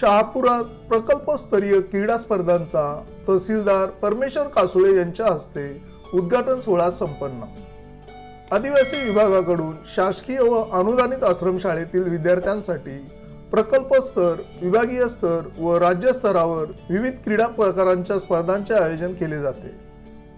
शहापुरात प्रकल्पस्तरीय क्रीडा स्पर्धांचा तहसीलदार परमेश्वर कासुळे यांच्या हस्ते उद्घाटन सोहळा संपन्न. आदिवासी विभागाकडून शासकीय व अनुदानित आश्रमशाळेतील विद्यार्थ्यांसाठी प्रकल्प स्तर विभागीय स्तर व राज्य स्तरावर विविध क्रीडा प्रकारांच्या स्पर्धांचे आयोजन केले जाते.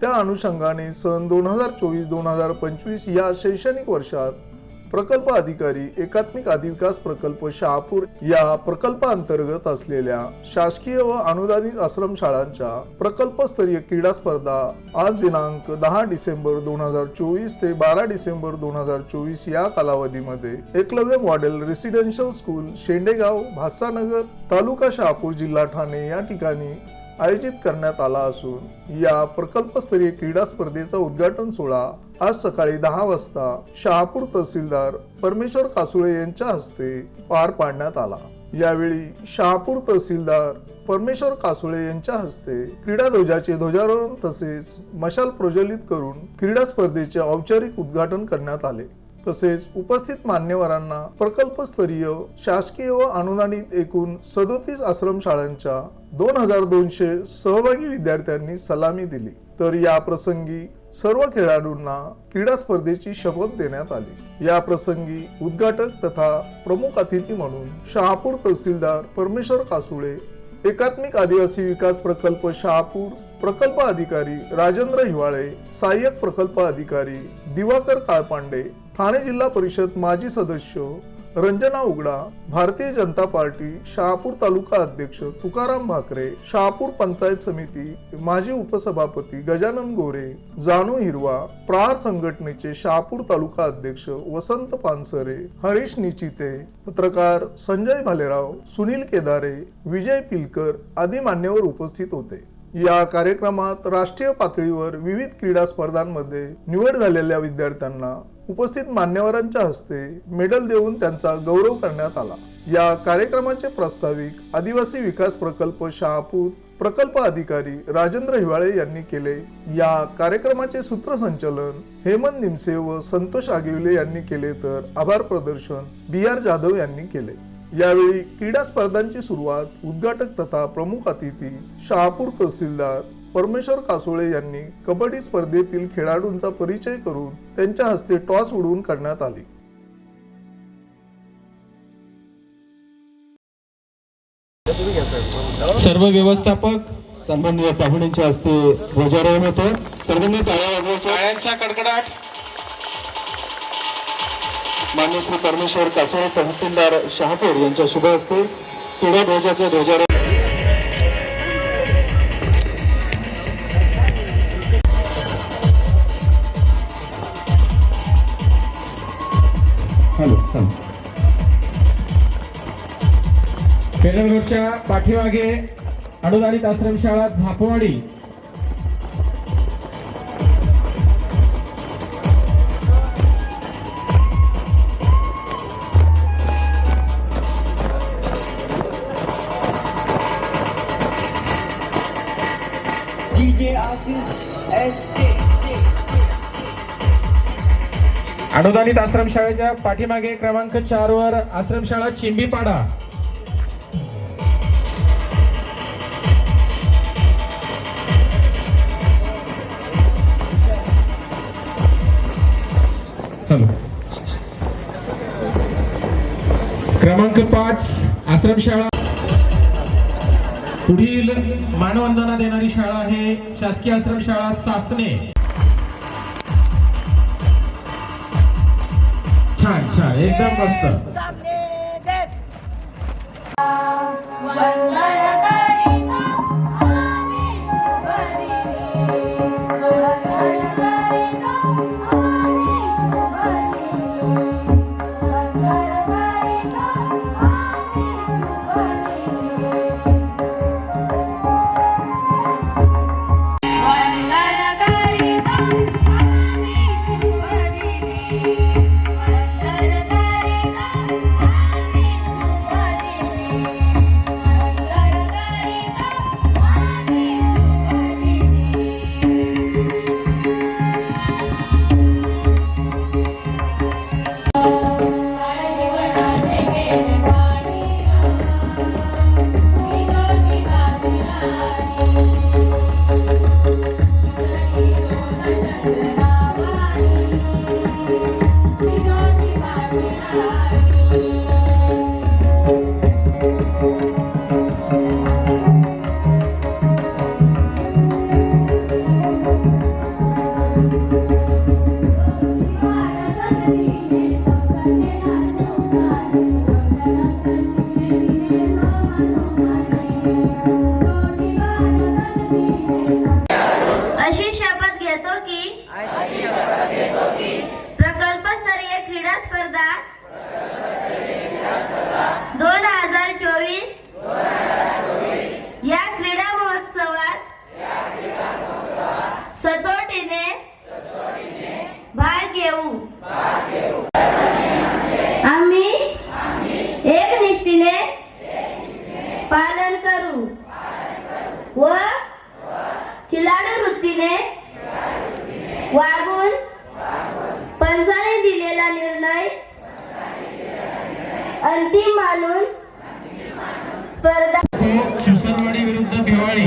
त्या अनुषंगाने सन दोन हजार चोवीस दोन हजार पंचवीस या शैक्षणिक वर्षात प्रकल्प अधिकारी एकात्मिक आदिविकास प्रकल्प शहापूर या प्रकल्पांतर्गत असलेल्या शासकीय व अनुदानित आश्रमशाळांच्या प्रकल्पस्तरीय क्रीडा स्पर्धा आज दिनांक दहा डिसेंबर दोन हजार चोवीस ते बारा डिसेंबर दोन हजार चोवीस या कालावधीमध्ये Eklavya model residential school Shendegaon Bhatsanagar तालुका शहापूर जिल्हा ठाणे या ठिकाणी आयोजित करण्यात आला असून या प्रकल्पस्तरीय क्रीडा स्पर्धेचा उद्घाटन सोहळा आज सकाळी दहा वाजता शहापूर तहसीलदार परमेश्वर कासुळे यांच्या हस्ते पार पाडण्यात आला. यावेळी शहापूर तहसीलदार परमेश्वर कासुळे यांच्या हस्ते क्रीडा ध्वजाचे ध्वजारोहण तसेच मशाल प्रज्वलित करून क्रीडा स्पर्धेचे औपचारिक उद्घाटन करण्यात आले. तसेच उपस्थित मान्यवरांना प्रकल्पस्तरीय शासकीय व अनुदानित एकूण सदोतीस आश्रमशाळांच्या दोन हजार दोनशे सहभागी विद्यार्थ्यांनी सलामी दिली. तर या प्रसंगी सर्व खेळाडूंना क्रीडा स्पर्धेची शपथ देण्यात आली. या प्रसंगी उद्घाटक तथा प्रमुख अतिथी म्हणून शहापूर तहसीलदार परमेश्वर कासुळे एकात्मिक आदिवासी विकास प्रकल्प शहापूर प्रकल्प अधिकारी राजेंद्र हिवाळे सहाय्यक प्रकल्प अधिकारी दिवाकर काळपांडे ठाणे जिल्हा परिषद माजी सदस्य रंजना उगडा भारतीय जनता पार्टी शहापूर तालुका अध्यक्ष तुकाराम भाकरे शहापूर पंचायत समिती माजी उपसभापती गजानन गोरे जानू हिरवा प्रहार संघटनेचे शहापूर तालुका अध्यक्ष वसंत पानसरे हरीश निचिते पत्रकार संजय भालेराव सुनील केदारे विजय पिलकर आदी मान्यवर उपस्थित होते. या कार्यक्रमात राष्ट्रीय पातळीवर विविध क्रीडा स्पर्धांमध्ये निवड झालेल्या विद्यार्थ्यांना उपस्थित मान्यवरांच्या हस्ते मेडल देऊन त्यांचा गौरव करण्यात आला. या कार्यक्रमाचे प्रास्ताविक आदिवासी विकास प्रकल्प शहापूर प्रकल्प अधिकारी राजेंद्र हिवाळे यांनी केले. या कार्यक्रमाचे सूत्रसंचलन हेमंत निमसे व संतोष आगिवले यांनी केले तर आभार प्रदर्शन बी आर जाधव यांनी केले. यावेळी क्रीडा स्पर्धांची सुरुवात उद्घाटक तथा प्रमुख अतिथी शहापूर तहसीलदार परमेश्वर कासोळे यांनी कबड्डी स्पर्धेतील खेळाडूंचा परिचय करून त्यांच्या हस्ते टॉस उडवून करण्यात आली. सर्व व्यवस्थापक सन्माननीय पाहुण्यांच्या हस्ते ध्वजारोहण होतं. सर्वांनी टाळ्यांचा कडकडाट. मान्य श्री परमेश्वर कासोळे तहसीलदार शहापूर यांच्या शुभ हस्ते क्रीडा ध्वजाचं ध्वजारोहण पेडल रोडच्या पाठीमागे अनुदानित आश्रमशाळा झापवाडी. अनुदानित आश्रमशाळेच्या पाठीमागे क्रमांक चार वर आश्रमशाळा चिंबीपाडा क्रमांक पाच आश्रमशाळा पुढील मानवंदना देणारी शाळा आहे शासकीय आश्रमशाळा सासने छान छान. एकदम मस्त. पालन करू. व खिलाडू वृत्तीने वागून पंचाने दिलेला निर्णय अंतिम मानून स्पर्धा शिवसरवाडी विरुद्ध भिवाळी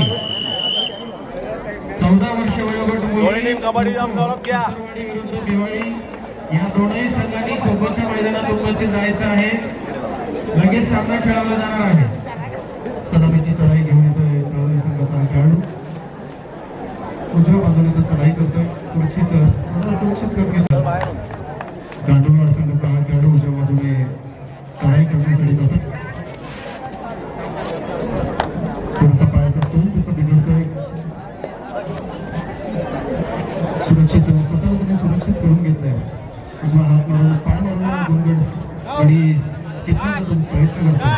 चौदा वर्ष वयोगट कबड्डी विरुद्ध भिवाळी या दोनही संघांनी खो खोच्या मैदानात उपस्थित राहायचं आहे. लगेच सामना खेळवला जाणार आहे सलामीची चढाई घेऊन येतोय कळवली संघाचा हा खेळाडू उजव्या बाजूने सुरक्षित सुरक्षित करत घेतोय गांडूळवाड संघाचा हा खेळाडू उजव्या बाजूने चढाई करण्यासाठी जातात. थोडासा पायाचा तोंड त्याचा बिघडतोय सुरक्षित स्वतःला सुरक्षित करून घेतलंय. उजवा हात मारून पाय मारून गोंगड आणि टिपण्याचा प्रयत्न करतो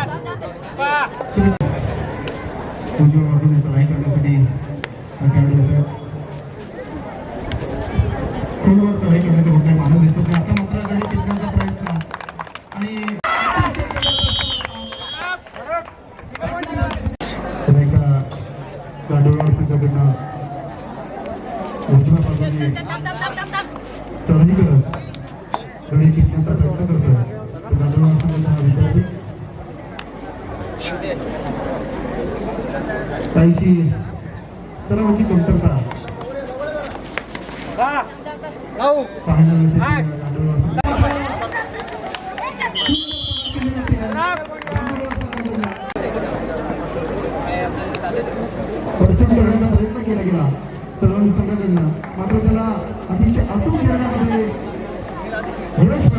गाडी टिकण्याचा प्रयत्न हा विद्यार्थी काहीशी सरावाची कमतरता. प्रयत्न केला गेला. तरुण संघटनेनं मात्र त्याला अतिशय अचूक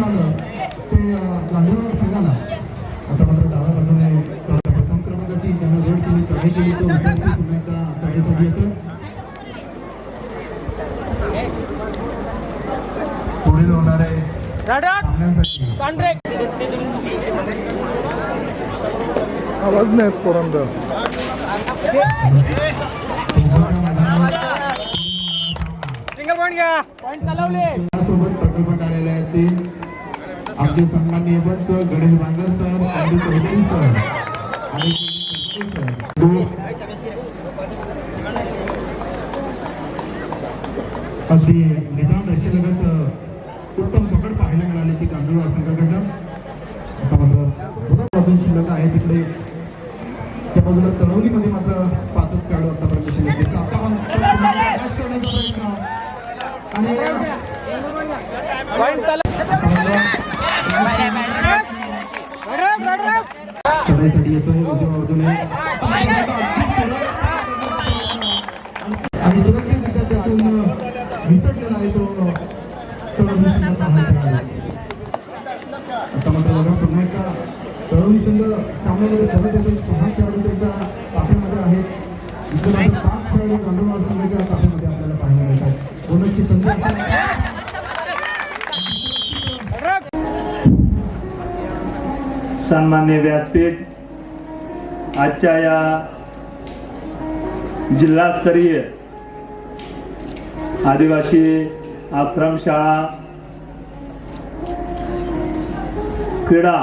मिळालं ते गांधीवाड संघाला आता मात्र डाव्या बाजूने प्रथम क्रमांकाची ज्यानं रोड केली चढाई केली तो विद्यार्थी पुन्हा एकदा चढाईसाठी येतोय पुढील होणारे सामन्यांसाठी आवाज नाही येत पोरांचा सोबत प्रकल्प कार्यालयातील आमचे सन्मान्य पंच गणेश बांगर सर अंडू चौधरी सर आणि सर सन्मान्य व्यासपीठ आजच्या या जिल्हास्तरीय आदिवासी आश्रमशाळा क्रीडा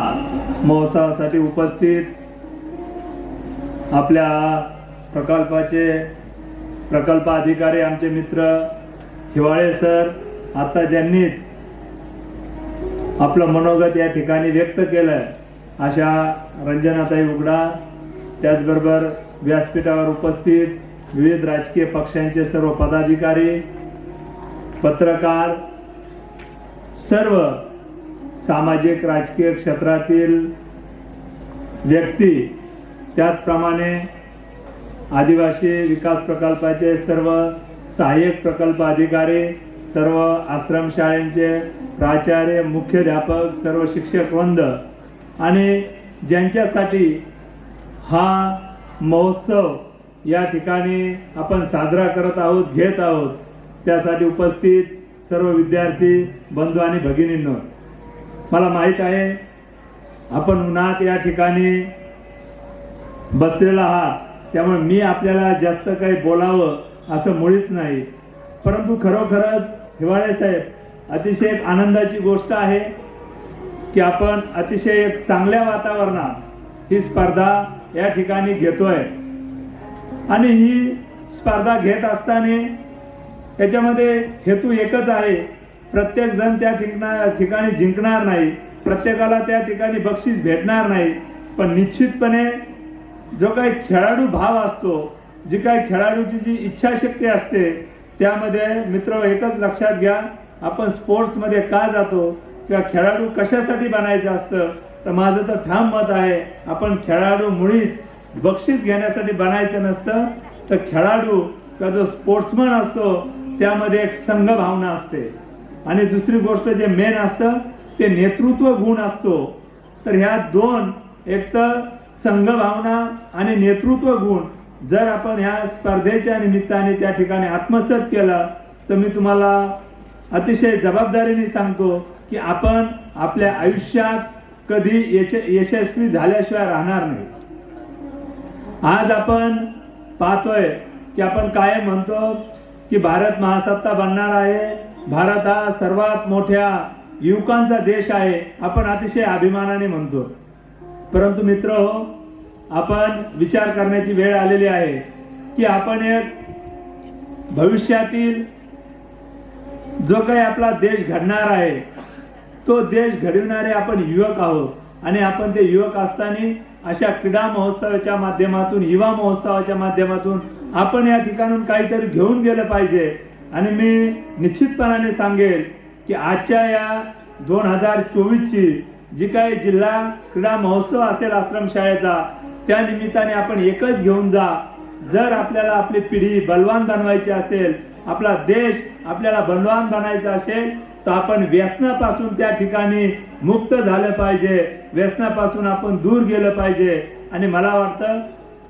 महोत्सवासाठी उपस्थित आपल्या प्रकल्पाचे प्रकल्प अधिकारी आमचे मित्र हिवाळे सर आता ज्यांनीच आपलं मनोगत या ठिकाणी व्यक्त केलंय अशा रंजनाताई उगडा त्याचबरोबर व्यासपीठावर उपस्थित विविध राजकीय पक्षांचे सर्व पदाधिकारी पत्रकार सर्व सामाजिक राजकीय क्षेत्रातील व्यक्ती त्याचप्रमाणे आदिवासी विकास प्रकल्पाचे सर्व सहाय्यक प्रकल्प अधिकारी सर्व आश्रमशाळेंचे प्राचार्य मुख्याध्यापक सर्व शिक्षक वंद आणि ज्यांच्यासाठी हा महोत्सव या ठिकाणी आपण साजरा करत आहोत घेत आहोत त्यासाठी उपस्थित सर्व विद्यार्थी बंधू आणि भगिनींनो मला माहीत आहे आपण उन्हात या ठिकाणी बसलेला आहात त्यामुळे मी आपल्याला जास्त काही बोलावं असं मुळीच नाही. परंतु खरोखरच हिवाळे साहेब अतिशय आनंदाची गोष्ट आहे. की आपण अतिशय एक चांगल्या वातावरणात ही स्पर्धा या ठिकाणी घेतोय. आणि ही स्पर्धा घेत असताना याच्यामध्ये हेतू एकच आहे. प्रत्येक जण त्या ठिकाणा ठिकाणी जिंकणार नाही. प्रत्येकाला त्या ठिकाणी बक्षीस भेटणार नाही. पण निश्चितपणे जो काही खेळाडू भाव असतो जी काही खेळाडूची जी इच्छाशक्ती असते त्यामध्ये मित्र एकच लक्षात घ्या. आपण स्पोर्ट्समध्ये का जातो? किंवा खेळाडू कशासाठी बनायचं असतं? तर माझं तर ठाम मत आहे आपण खेळाडू मुळीच बक्षीस घेण्यासाठी बनायचं नसतं. तर खेळाडू किंवा जो स्पोर्ट्समन असतो त्यामध्ये एक संघ भावना असते. आणि दुसरी गोष्ट जे मेन असतं ते नेतृत्व गुण असतो. तर ह्या दोन एक तर संघ भावना आणि नेतृत्व गुण जर आपण ह्या स्पर्धेच्या निमित्ताने त्या ठिकाणी आत्मसात केलं तर मी तुम्हाला अतिशय जबाबदारीने सांगतो की आपण आपल्या आयुष्यात कधी यशस्वी झाल्याशिवाय राहणार नाही. आज आपण पाहतोय की आपण काय म्हणतो की भारत महासत्ता बनणार आहे. भारत हा सर्वात मोठ्या युवकांचा देश आहे आपण अतिशय अभिमानाने म्हणतो. परंतु मित्र हो आपण विचार करण्याची वेळ आलेली आहे की आपण एक भविष्यातील जो काही आपला देश घडणार आहे तो देश घडविणारे आपण युवक आहोत. आणि आपण ते युवक असताना अशा क्रीडा महोत्सवाच्या माध्यमातून युवा महोत्सवाच्या माध्यमातून आपण या ठिकाणून काहीतरी घेऊन गेलं पाहिजे. आणि मी निश्चितपणाने सांगेल की आजच्या या दोन हजार चोवीसची जी काही जिल्हा क्रीडा महोत्सव असेल आश्रमशाळेचा त्या निमित्ताने आपण एकच घेऊन जा. जर आपल्याला आपली पिढी बलवान बनवायची असेल आपला देश आपल्याला बलवान बनायचा असेल तर आपण व्यसनापासून त्या ठिकाणी मुक्त झालं पाहिजे. व्यसनापासून आपण दूर गेलं पाहिजे. आणि मला वाटतं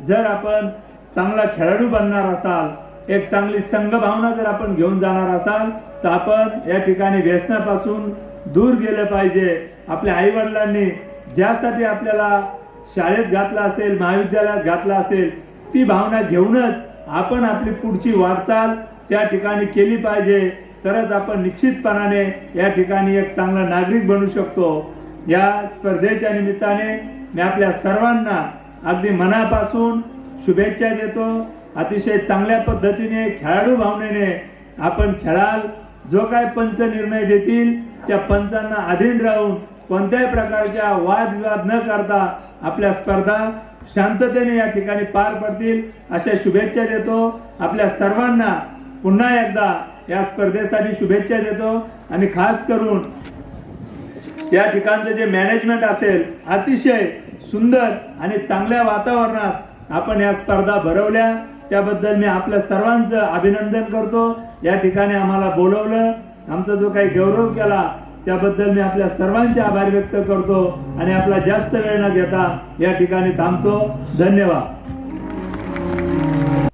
जर आपण चांगला खेळाडू बनणार असाल एक चांगली संघभावना जर आपण घेऊन जाणार असाल तर आपण या ठिकाणी व्यसनापासून दूर गेलं पाहिजे. आपल्या आईवडिलांनी ज्यासाठी आपल्याला शाळेत घातला असेल महाविद्यालयात घातला असेल ती भावना घेऊनच आपण आपली पुढची वाटचाल त्या ठिकाणी केली पाहिजे. तरच आपण निश्चितपणाने या ठिकाणी एक चांगला नागरिक बनू शकतो. या स्पर्धेच्या निमित्ताने मी आपल्या सर्वांना अगदी मनापासून शुभेच्छा देतो. अतिशय चांगल्या पद्धतीने खेळाडू भावनेने आपण खेळाल. जो काय पंच निर्णय देतील त्या पंचांना अधीन राहून कोणत्याही प्रकारच्या वादविवाद न करता आपल्या स्पर्धा शांततेने या ठिकाणी पार पडतील अशा शुभेच्छा देतो. आपल्या सर्वांना पुन्हा एकदा या स्पर्धेसाठी शुभेच्छा देतो आणि खास करून या ठिकाणचं जे मॅनेजमेंट असेल अतिशय सुंदर आणि चांगल्या वातावरणात आपण या स्पर्धा भरवल्या. त्याबद्दल मी आपल्या सर्वांचं अभिनंदन करतो. या ठिकाणी आम्हाला बोलवलं. आमचा जो काही गौरव केला त्याबद्दल मी आपल्या सर्वांचे आभार व्यक्त करतो आणि आपला जास्त वेळ न घेता या ठिकाणी थांबतो. धन्यवाद.